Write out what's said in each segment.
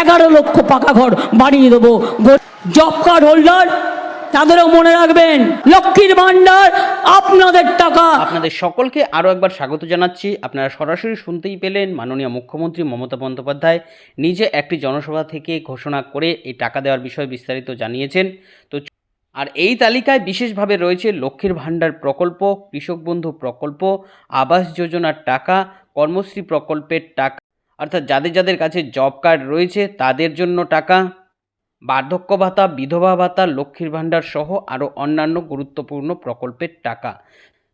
এগারো লক্ষ পাকা ঘর বানিয়ে দেবো। জব কার্ড হোল্ডার তাদেরও মনে রাখবেন, লক্ষ্মীর ভাণ্ডার, আপনাদের টাকা। আপনাদের সকলকে আরও একবার স্বাগত জানাচ্ছি। আপনারা সরাসরি শুনতেই পেলেন মাননীয় মুখ্যমন্ত্রী মমতা বন্দ্যোপাধ্যায় নিজে একটি জনসভা থেকে ঘোষণা করে এই টাকা দেওয়ার বিষয়ে বিস্তারিত জানিয়েছেন। তো আর এই তালিকায় বিশেষভাবে রয়েছে লক্ষ্মীর ভাণ্ডার প্রকল্প, কৃষক বন্ধু প্রকল্প, আবাস যোজনার টাকা, কর্মশ্রী প্রকল্পের টাকা অর্থাৎ যাদের যাদের কাছে জব কার্ড রয়েছে, তাদের জন্য টাকা, বার্ধক্য ভাতা, বিধবা ভাতা, লক্ষ্মীর ভাণ্ডার সহ আরও অন্যান্য গুরুত্বপূর্ণ প্রকল্পের টাকা।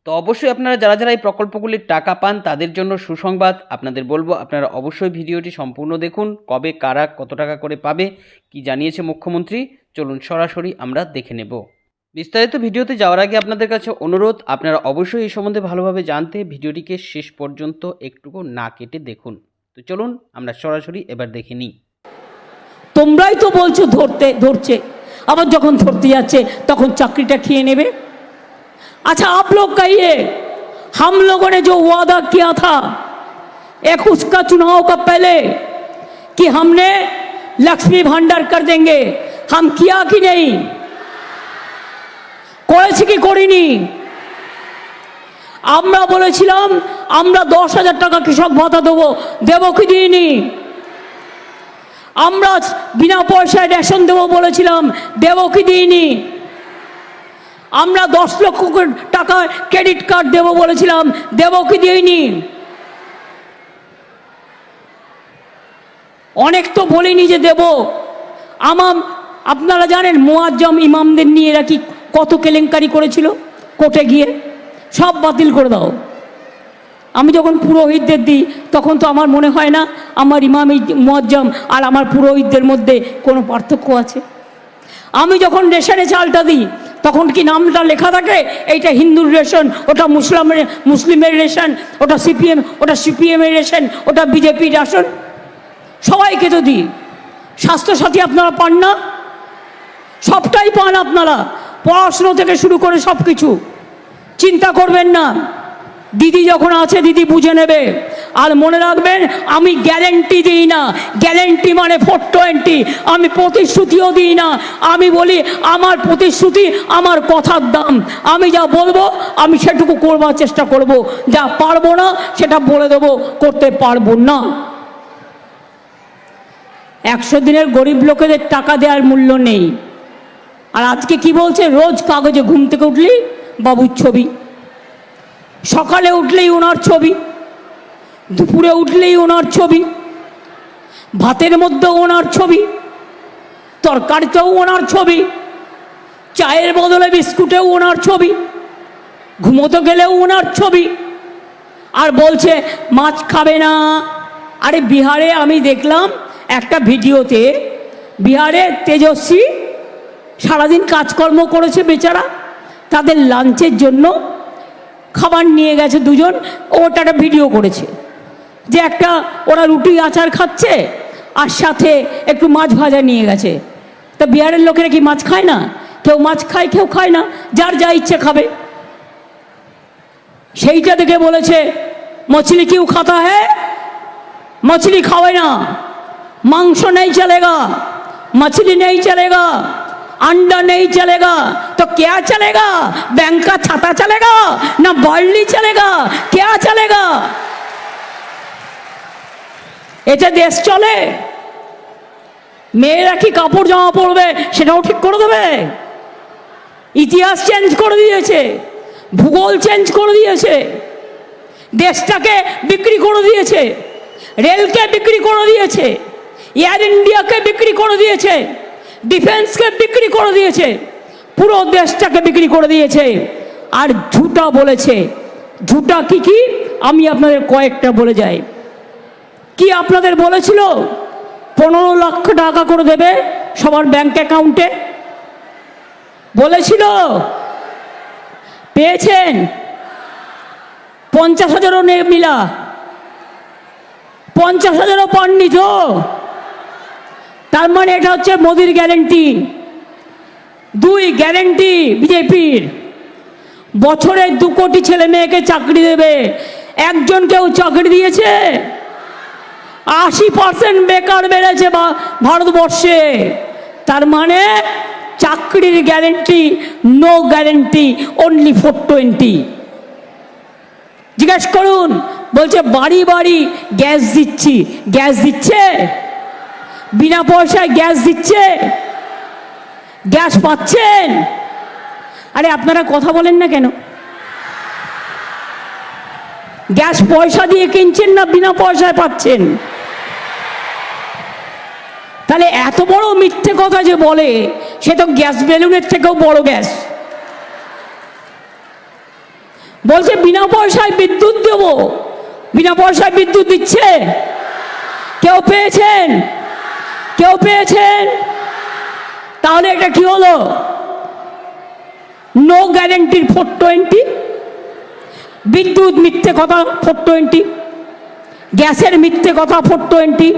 তো অবশ্যই আপনারা যারা যারা এই প্রকল্পগুলির টাকা পান, তাদের জন্য সুসংবাদ। আপনাদের বলব, আপনারা অবশ্যই ভিডিওটি সম্পূর্ণ দেখুন। কবে, কারা, কত টাকা করে পাবে, কি জানিয়েছে মুখ্যমন্ত্রী? চলুন সরাসরি আমরা দেখে নেব। বিস্তারিত ভিডিওতে যাওয়ার আগে আপনাদের কাছে অনুরোধ, আপনারা অবশ্যই এই সম্বন্ধে ভালোভাবে জানতে ভিডিওটিকে শেষ পর্যন্ত একটুকু না কেটে দেখুন। তো চলুন আমরা সরাসরি এবার দেখে নিই তোমরাই তো বলছো ধরতে ধরছে আবার যখন ধরতে যাচ্ছে তখন চাকরিটা খেয়ে নেবে अच्छा आप लोग कहिए हम लोगों ने जो वादा किया था एक उसका चुनाव का पहले कि हमने लक्ष्मी भंडार कर देंगे हम किया कि नहीं করেছি কি করিনি আমরা বলেছিলাম আমরা দশ হাজার টাকা কৃষক ভাতা দেবো। দেবো কি দিইনি? আমরা বিনা পয়সায় রেশন দেবো বলেছিলাম। দেবো কি দিইনি? আমরা দশ লক্ষ টাকা ক্রেডিট কার্ড দেবো বলেছিলাম। দেবো কি দিইনি? অনেক তো বলিনি যে দেব। আমার, আপনারা জানেন মোয়াজ্জম ইমামদের নিয়ে এরা কি কত কেলেঙ্কারি করেছিল? কোর্টে গিয়ে সব বাতিল করে দাও। আমি যখন পুরোহিতদের দিই, তখন তো আমার মনে হয় না আমার ইমাম মোয়াজ্জম আর আমার পুরোহিতদের মধ্যে কোনো পার্থক্য আছে। আমি যখন রেশনে চালটা দিই, তখন কি নামটা লেখা থাকে? এইটা হিন্দুর রেশন, ওটা মুসলামের, মুসলিমের রেশন, ওটা সিপিএম, ওটা সিপিএমের রেশন, ওটা বিজেপির রেশন সবাইকে তো দিই। স্বাস্থ্যসাথী আপনারা পান না? সবটাই পান আপনারা। পড়াশুনো থেকে শুরু করে সব কিছু চিন্তা করবেন না। দিদি যখন আছে, দিদি বুঝে নেবে। আর মনে রাখবেন, আমি গ্যারেন্টি দিই না। গ্যারেন্টি মানে ফোর টোয়েন্টি আমি প্রতিশ্রুতিও দিই না। আমি বলি, আমার প্রতিশ্রুতি, আমার কথার দাম। আমি যা বলব, আমি সেটুকু করবার চেষ্টা করব। যা পারব না, সেটা বলে দেবো। করতে পারব না। একশো দিনের গরিব লোকেদের টাকা দেওয়ার মূল্য নেই। আর আজকে কি বলছে? রোজ কাগজে ঘুম থেকে উঠলি, বাবুর ছবি। সকালে উঠলেই ওনার ছবি, দুপুরে উঠলেই ওনার ছবি, ভাতের মধ্যেও ওনার ছবি, তরকারিতেও ওনার ছবি, চায়ের বদলে বিস্কুটেও ওনার ছবি, ঘুমোতে গেলেও ওনার ছবি, আর বলছে, মাছ খাবে না। আরে বিহারে আমি দেখলাম একটা ভিডিওতে বিহারে তেজস্বী সারাদিন কাজকর্ম করেছে বেচারা, তাদের লাঞ্চের জন্য খাবার নিয়ে গেছে দুজন ওটা একটা ভিডিও করেছে যে একটা ওরা রুটি আচার খাচ্ছে আর সাথে একটু মাছ ভাজা নিয়ে গেছে তা বিহারের লোকেরা কি মাছ খায় না কেউ মাছ খায় কেউ খায় না যার যা ইচ্ছে খাবে সেইটা দেখে বলেছে মছলি কেউ খাতা হ্যাঁ मछली खावे ना मांस नहीं चलेगा मछली नहीं चलेगा अंडा नहीं चलेगा तो क्या चलेगा बैंक का छाता चलेगा ना बॉल्ली चलेगा क्या चलेगा এতে দেশ চলে মেয়েরা কি কাপড় জামা পরবে সেটাও ঠিক করে দেবে ইতিহাস চেঞ্জ করে দিয়েছে ভূগোল চেঞ্জ করে দিয়েছে দেশটাকে বিক্রি করে দিয়েছে রেলকে বিক্রি করে দিয়েছে এয়ার ইন্ডিয়াকে বিক্রি করে দিয়েছে ডিফেন্সকে বিক্রি করে দিয়েছে পুরো দেশটাকে বিক্রি করে দিয়েছে আর ঝুটা বলেছে। ঝুটা কি কি? আমি আপনাদের কয়েকটা বলে যাই। কি আপনাদের বলেছিল? পনেরো লক্ষ টাকা করে দেবে সবার ব্যাংক অ্যাকাউন্টে বলেছিল। পেয়েছেন? পঞ্চাশ হাজারও নে মিলা। পঞ্চাশ হাজারও পাননি তো? তার মানে এটা হচ্ছে মোদির গ্যারেন্টি দুই গ্যারেন্টি বিজেপির। বছরে দু কোটি ছেলে মেয়েকে চাকরি দেবে। একজন কেউ চাকরি দিয়েছে? আশি পার্সেন্ট বেকার বেড়েছে ভারতবর্ষে। তার মানে চাকরির guarantee no guarantee only four twenty জিজ্ঞেস করুন, বলছে, বাড়ি বাড়ি গ্যাস দিচ্ছি। গ্যাস দিচ্ছে? বিনা পয়সায় গ্যাস দিচ্ছে? গ্যাস পাচ্ছেন? আরে আপনারা কথা বলেন না কেন? গ্যাস পয়সা দিয়ে কিনছেন না বিনা পয়সায় পাচ্ছেন? তাহলে এত বড় মিথ্যে কথা যে বলে, সে তো গ্যাস বেলুনের থেকেও বড় গ্যাস। বলছে, বিনা পয়সায় বিদ্যুৎ দেব। বিনা পয়সায় বিদ্যুৎ দিচ্ছে? কেউ পেয়েছেন? কেউ পেয়েছেন? তাহলে এটা কি হলো? নো গ্যারেন্টির ফোর টোয়েন্টি বিদ্যুৎ মিথ্যে কথা ফোর টোয়েন্টি গ্যাসের মিথ্যে কথা ফোর টোয়েন্টি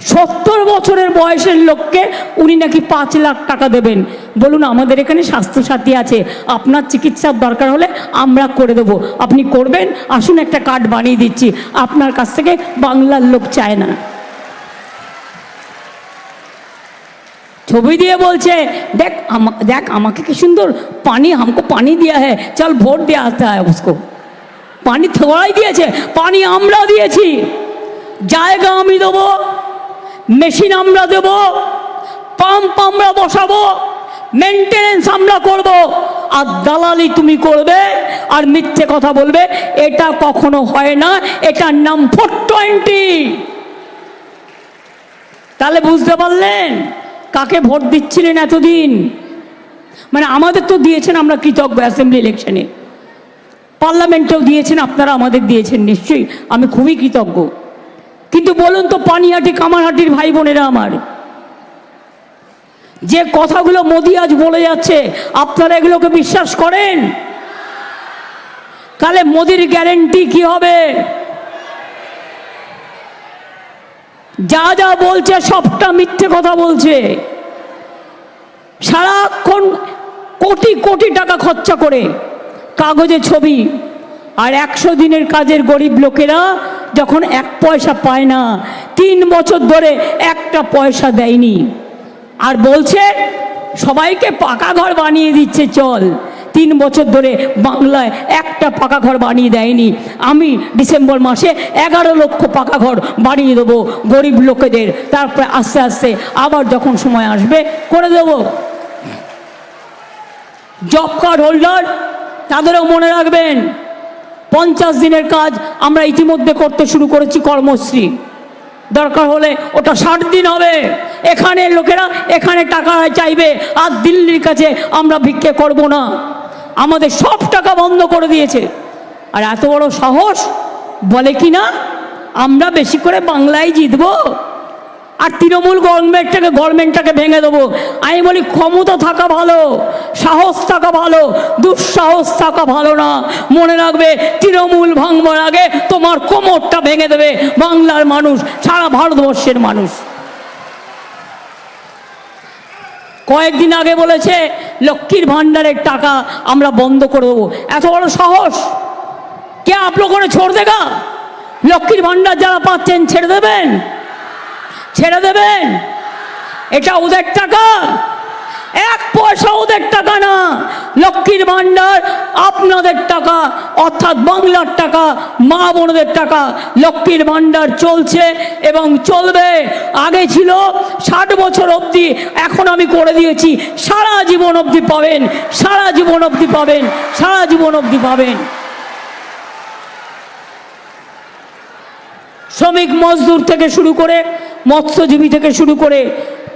সত্তর বছরের বয়সের লোককে উনি নাকি পাঁচ লাখ টাকা দেবেন। বলুন, আমাদের এখানে স্বাস্থ্যসাথী আছে। আপনার চিকিৎসার দরকার হলে আমরা করে দেবো। আপনি করবেন, আসুন একটা কার্ড বানিয়ে দিচ্ছি। আপনার কাছ থেকে বাংলার লোক চায় না। ছবি দিয়ে বলছে দেখ আমা দেখ আমাকে কি সুন্দর পানি हमको পানি दिया है चल ভোট দিয়ে আসতে হয় उसको পানি থোড়াই দিয়েছে পানি আমরা দিয়েছি জায়গা আমি দেবো মেশিন আমরা দেব পাম্প আমরা বসাবো মেনটেনেন্স আমরা করব আর দালালি তুমি করবে আর মিথ্যে কথা বলবে এটা কখনো হয় না এটার নাম ফোর টোয়েন্টি তাহলে বুঝতে পারলেন কাকে ভোট দিচ্ছিলেন এতদিন? মানে আমাদের তো দিয়েছেন আমরা কৃতজ্ঞ অ্যাসেম্বলি ইলেকশনে। পার্লামেন্টেও দিয়েছেন, আপনারা আমাদের দিয়েছেন, নিশ্চয়ই। আমি খুবই কৃতজ্ঞ। কিন্তু বলুন তো, পানিহাটি, কামারহাটির ভাই বোনেরা আমার, যে কথাগুলো মোদি আজ বলে যাচ্ছে, আপনারা এগুলোকে বিশ্বাস করেন? তাহলে মোদির গ্যারেন্টি কি হবে? যা যা বলছে, সবটা মিথ্যে কথা বলছে। সারাক্ষণ কোটি কোটি টাকা খরচা করে কাগজে ছবি। আর একশো দিনের কাজের গরিব লোকেরা যখন এক পয়সা পায় না, তিন বছর ধরে একটা পয়সা দেয়নি। আর বলছে, সবাইকে পাকা ঘর বানিয়ে দিচ্ছে, চল। তিন বছর ধরে বাংলায় একটা পাকা ঘর বানিয়ে দেয়নি। আমি ডিসেম্বর মাসে এগারো লক্ষ পাকা ঘর বানিয়ে দেবো গরিব লোকেদের। তারপরে আস্তে আস্তে আবার যখন সময় আসবে করে দেবো। জব কার্ড হোল্ডার, তাদেরও মনে রাখবেন। পঞ্চাশ দিনের কাজ আমরা ইতিমধ্যে করতে শুরু করেছি কর্মশ্রী। দরকার হলে ওটা ষাট দিন হবে। এখানে লোকেরা এখানে টাকা চাইবে, আর দিল্লির কাছে আমরা ভিক্ষে করব না। আমাদের সব টাকা বন্ধ করে দিয়েছে। আর এত বড় সাহস? বলে কি না? আমরা বেশি করে বাংলায় জিতবো? আর তৃণমূল গভর্নমেন্টটাকে গভর্নমেন্টটাকে ভেঙে দেবো? আমি বলি, ক্ষমতা থাকা ভালো, সাহস থাকা ভালো, দুঃসাহস থাকা ভালো না। মনে রাখবে, তৃণমূল ভাঙবার আগে তোমার কোমরটা ভেঙে দেবে বাংলার মানুষ, সারা ভারতবর্ষের মানুষ। কয়েকদিন আগে বলেছে, লক্ষ্মীর ভাণ্ডারের টাকা আমরা বন্ধ করে দেবো। এত বড় সাহস! কে আপলো করে ছোড় দেখা লক্ষ্মীর ভান্ডার যারা পাচ্ছেন, ছেড়ে দেবেন? ছেড়ে দেবেন? এটা ওদের টাকা। এক পয়সা ওদের টাকা না। লক্ষ্মীর ভাণ্ডার আপনাদের টাকা, অর্থাৎ বাংলার টাকা, মা বোনদের টাকা লক্ষ্মীর ভাণ্ডার চলছে এবং চলবে। আগে ছিল ষাট বছর অবধি, এখন আমি করে দিয়েছি, সারা জীবন অবধি পাবেন, সারা জীবন অবধি পাবেন, সারা জীবন অবধি পাবেন। শ্রমিক মজদুর থেকে শুরু করে, মৎস্যজীবী থেকে শুরু করে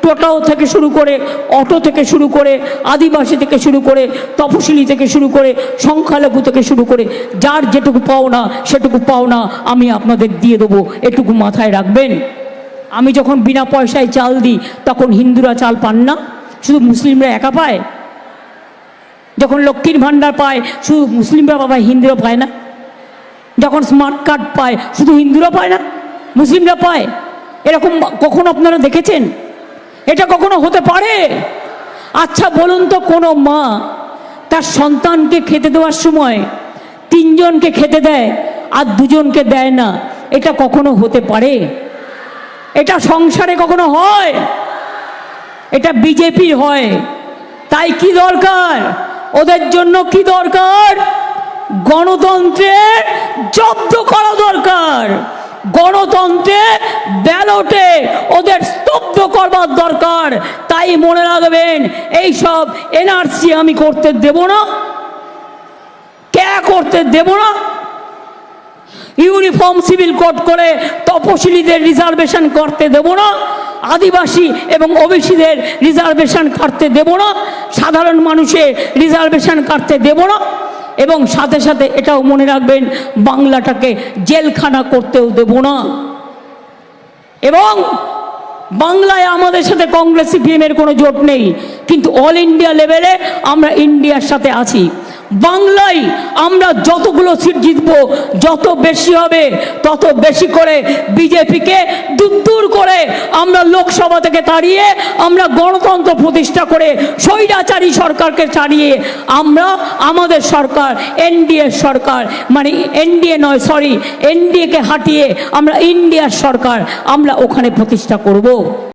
টোটাও থেকে শুরু করে, অটো থেকে শুরু করে, আদিবাসী থেকে শুরু করে, তপশিলি থেকে শুরু করে, সংখ্যালঘু থেকে শুরু করে, যার যেটুকু পাও না, সেটুকু পাও না, আমি আপনাদের দিয়ে দেবো। এটুকু মাথায় রাখবেন। আমি যখন বিনা পয়সায় চাল দিই, তখন হিন্দুরা চাল পান না? শুধু মুসলিমরা একা পায়? যখন লক্ষ্মীর ভাণ্ডার পায়, শুধু মুসলিমরা পায় হিন্দুরা পায় না? যখন স্মার্ট কার্ড পায়, শুধু হিন্দুরা পায় না? মুসলিমরা পায়? এরকম কখন আপনারা দেখেছেন? এটা কখনো হতে পারে? আচ্ছা বলুন তো, কোনো মা তার সন্তানকে খেতে দেওয়ার সময় তিনজনকে খেতে দেয় আর দুজনকে দেয় না, এটা কখনো হতে পারে? এটা সংসারে কখনো হয়? এটা বিজেপির হয়। তাই কি দরকার? ওদের জন্য কি দরকার? গণতন্ত্রের জব্দ করা দরকার। গণতন্ত্রে ব্যালটে ওদের স্তব্ধ করবার দরকার। তাই মনে রাখবেন এই সব এনআরসি আমি করতে দেব না। কে করতে দেব না? ইউনিফর্ম সিভিল কোড করে তপশিলীদের রিজার্ভেশন করতে দেব না। আদিবাসী এবং ওবিসিদের রিজার্ভেশন কাটতে দেব না। সাধারণ মানুষের রিজার্ভেশন কাটতে দেব না। এবং সাথে সাথে এটাও মনে রাখবেন, বাংলাটাকে জেলখানা করতেও দেব না। এবং বাংলায় আমাদের সাথে কংগ্রেস, সিপিএমের কোনো জোট নেই, কিন্তু অল ইন্ডিয়া লেভেলে আমরা ইন্ডিয়ার সাথে আছি। বাংলায় আমরা যতগুলো সিট জিতব, যত বেশি হবে, তত বেশি করে বিজেপিকে দূর করে আমরা লোকসভা থেকে তাড়িয়ে আমরা গণতন্ত্র প্রতিষ্ঠা করে স্বৈরাচারী সরকারকে ছাড়িয়ে আমরা আমাদের সরকার, এনডিএ সরকার মানে এনডিএ নয় সরি এনডিএকে হাঁটিয়ে আমরা ইন্ডিয়ার সরকার আমরা ওখানে প্রতিষ্ঠা করব।